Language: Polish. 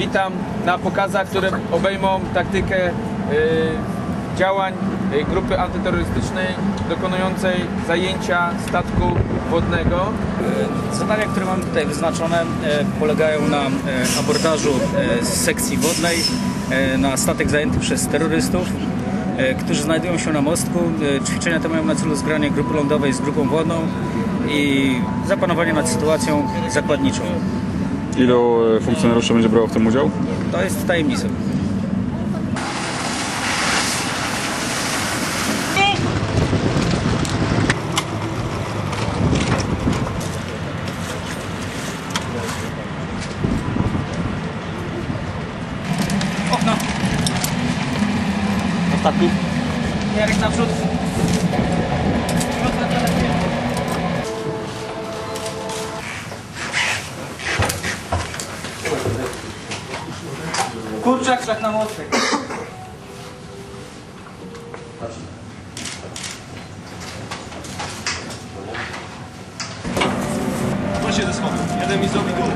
Witam na pokazach, które obejmą taktykę y, działań y, grupy antyterrorystycznej dokonującej zajęcia statku wodnego. Zadania, które mamy tutaj wyznaczone, polegają na abordażu z sekcji wodnej na statek zajęty przez terrorystów, którzy znajdują się na mostku. Ćwiczenia te mają na celu zgranie grupy lądowej z grupą wodną i zapanowanie nad sytuacją zakładniczą. Ilu e, funkcjonariuszy będzie brało w tym udział? To jest tajemnicą. Ostatni. Jarek naprzód. Kurczak, szlak na mostek. Właśnie ze schodów. Jeden mi zrobi górę.